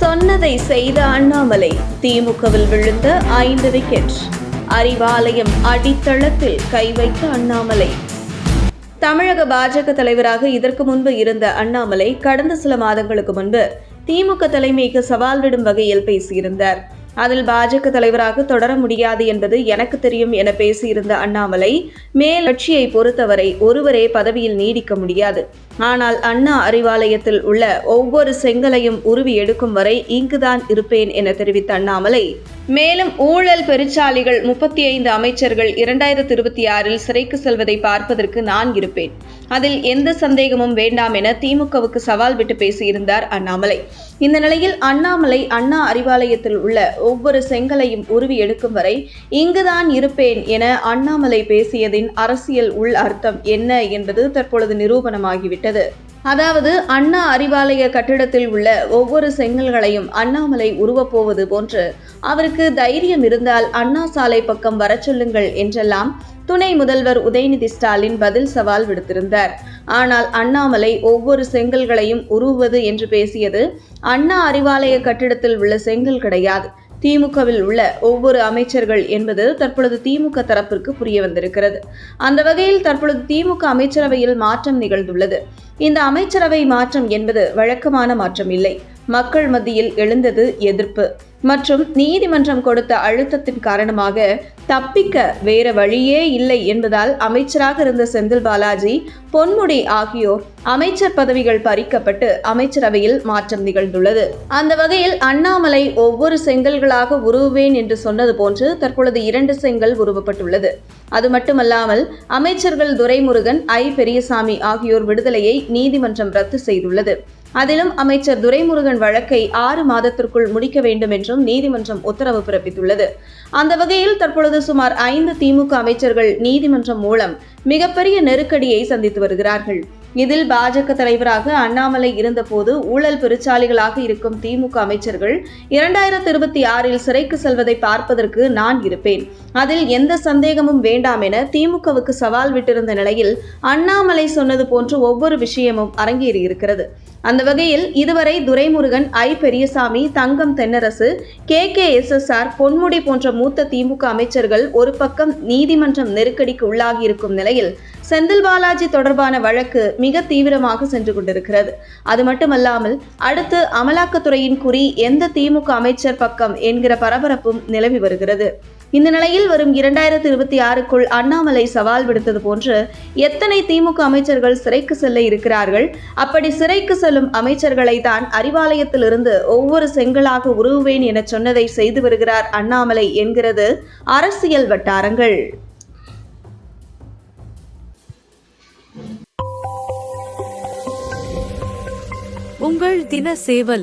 சொன்னதை செய்த அண்ணாமலை திமுகவில் விழுந்த ஐந்து விக்கெட் அறிவாலயம் அடித்தளத்தில் கை வைத்த அண்ணாமலை. தமிழக பாஜக தலைவராக இதற்கு முன்பு இருந்த அண்ணாமலை கடந்த சில மாதங்களுக்கு முன்பு திமுக தலைமைக்கு சவால் விடும் வகையில் பேசியிருந்தார். அதில் பாஜக தலைவராக தொடர முடியாது என்பது எனக்கு தெரியும் என பேசியிருந்த அண்ணாமலை மேல் கட்சியை பொறுத்தவரை ஒருவரே பதவியில் நீடிக்க முடியாது. ஆனால் அண்ணா அறிவாலயத்தில் உள்ள ஒவ்வொரு செங்கலையும் உருவி எடுக்கும் வரை இங்குதான் இருப்பேன் என தெரிவித்த அண்ணாமலை மேலும் ஊழல் பெருச்சாலிகள் முப்பத்தி ஐந்து அமைச்சர்கள் இரண்டாயிரத்தி இருபத்தி ஆறில் சிறைக்கு செல்வதை பார்ப்பதற்கு நான் இருப்பேன். அதில் எந்த சந்தேகமும் வேண்டாம் என திமுகவுக்கு சவால் விட்டு பேசியிருந்தார் அண்ணாமலை. இந்த நிலையில் அண்ணாமலை அண்ணா அறிவாலயத்தில் உள்ள ஒவ்வொரு செங்கலையும் உருவி எடுக்கும் வரை இங்குதான் இருப்பேன் என அண்ணாமலை பேசியதின் அரசியல் உள் அர்த்தம் என்ன என்பது தற்பொழுது நிரூபணமாகிவிட்டது. அதாவது அண்ணா அறிவாலய கட்டிடத்தில் உள்ள ஒவ்வொரு செங்கல்களையும் அண்ணாமலை உருவப்போவது போன்று அவருக்கு தைரியம் இருந்தால் அண்ணா சாலை பக்கம் வரச் சொல்லுங்கள் என்றெல்லாம் துணை முதல்வர் உதயநிதி ஸ்டாலின் பதில் சவால் விடுத்திருந்தார். ஆனால் அண்ணாமலை ஒவ்வொரு செங்கல்களையும் உருவுவது என்று பேசியது அண்ணா அறிவாலய கட்டிடத்தில் உள்ள செங்கல் கிடையாது. திமுகவில் உள்ள ஒவ்வொரு அமைச்சர்கள் என்பது தற்பொழுது திமுக தரப்பிற்கு புரிய வந்திருக்கிறது. அந்த வகையில் தற்பொழுது திமுக அமைச்சரவையில் மாற்றம் நிகழ்ந்துள்ளது. இந்த அமைச்சரவை மாற்றம் என்பது வழக்கமான மாற்றம் இல்லை. மக்கள் மத்தியில் எழுந்தது எதிர்ப்பு. மற்றும் நீதிமன்றம் கொடுத்த அழுத்தத்தின் காரணமாக தப்பிக்க வேற வழியே இல்லை என்பதால் அமைச்சராக இருந்த செந்தில் பாலாஜி பொன்முடி ஆகியோர் அமைச்சர் பதவிகள் பறிக்கப்பட்டு அமைச்சரவையில் மாற்றம் நிகழ்ந்துள்ளது. அந்த வகையில் அண்ணாமலை ஒவ்வொரு செங்கல்களாக உருவுவேன் என்று சொன்னது போன்று தற்பொழுது இரண்டு செங்கல் உருவப்பட்டுள்ளது. அது மட்டுமல்லாமல் அமைச்சர்கள் துரைமுருகன் ஐ பெரியசாமி ஆகியோர் விடுதலையை நீதிமன்றம் ரத்து செய்துள்ளது. அதிலும் அமைச்சர் துரைமுருகன் வழக்கை ஆறு மாதத்திற்குள் முடிக்க வேண்டும் என்றும் நீதிமன்றம் உத்தரவு பிறப்பித்துள்ளது. அந்த வகையில் தற்பொழுது சுமார் ஐந்து திமுக அமைச்சர்கள் நீதிமன்றம் மூலம் மிகப்பெரிய நெருக்கடியை சந்தித்து வருகிறார்கள். இதில் பாஜக தலைவராக அண்ணாமலை இருந்தபோது ஊழல் பெருச்சாலிகளாக இருக்கும் திமுக அமைச்சர்கள் இரண்டாயிரத்தி இருபத்தி ஆறில் சிறைக்கு செல்வதை பார்ப்பதற்கு நான் இருப்பேன். அதில் எந்த சந்தேகமும் வேண்டாம் என திமுகவுக்கு சவால் விட்டிருந்த நிலையில் அண்ணாமலை சொன்னது போன்று ஒவ்வொரு விஷயமும் அரங்கேறியிருக்கிறது. அந்த வகையில் இதுவரை Duraimurugan I. Periyasamy Thangam Thennarasu K. K. S. S. R. Ponmudi போன்ற மூத்த திமுக அமைச்சர்கள் ஒரு பக்கம் நீதிமன்றம் நெருக்கடிக்கு உள்ளாகியிருக்கும் நிலையில் செந்தில் பாலாஜி தொடர்பான வழக்கு மிக தீவிரமாக சென்று கொண்டிருக்கிறது. அது மட்டுமல்லாமல் அடுத்து அமலாக்கத்துறையின் குறி எந்த திமுக அமைச்சர் பக்கம் என்கிற பரபரப்பும் நிலவி வருகிறது. இந்த நிலையில் வரும் இரண்டாயிரத்தி இருபத்தி ஆறுக்குள் அண்ணாமலை சவால் விடுத்தது போன்று எத்தனை திமுக அமைச்சர்கள் சிறைக்கு செல்ல இருக்கிறார்கள்? அப்படி சிறைக்கு செல்லும் அமைச்சர்களை தான் அறிவாலயத்திலிருந்து ஒவ்வொரு செங்கலாக உருவுவேன் என சொன்னதை செய்து வருகிறார் அண்ணாமலை என்கிறது அரசியல் வட்டாரங்கள். உங்கள் தின சேவல்